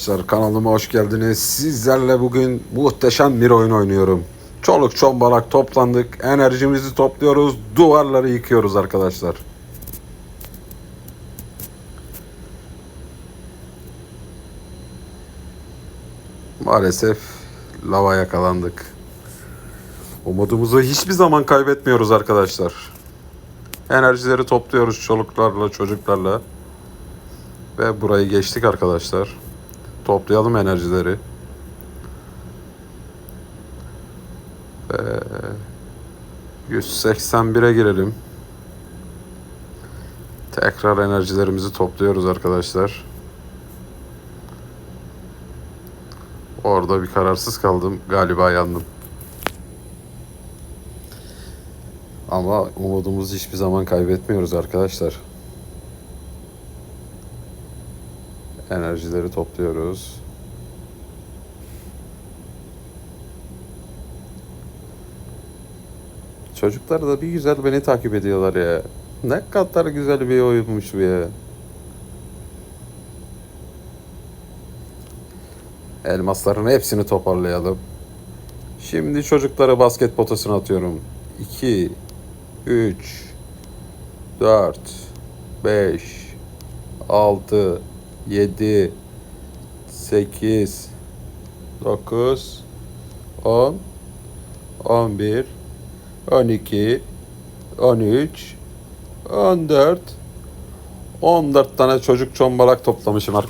Arkadaşlar kanalıma hoş geldiniz. Sizlerle bugün muhteşem bir oyun oynuyorum. Çoluk çombalak toplandık. Enerjimizi topluyoruz. Duvarları yıkıyoruz arkadaşlar. Maalesef lava yakalandık. Umudumuzu hiçbir zaman kaybetmiyoruz arkadaşlar. Enerjileri topluyoruz çoluklarla, çocuklarla. Ve burayı geçtik arkadaşlar. Toplayalım enerjileri. Ve 181'e girelim. Tekrar enerjilerimizi topluyoruz arkadaşlar. Orada bir kararsız kaldım. Galiba yandım. Ama umudumuzu hiçbir zaman kaybetmiyoruz arkadaşlar. Enerjileri topluyoruz. Çocuklar da bir güzel beni takip ediyorlar ya. Ne kadar güzel bir oyunmuş bu ya. Elmasların hepsini toparlayalım. Şimdi çocuklara basket potasına atıyorum. 2 3 4 5 6 7 8 9 10 11 12 13 14 14 tane çocuk çombalak toplamışım arkadaşlar.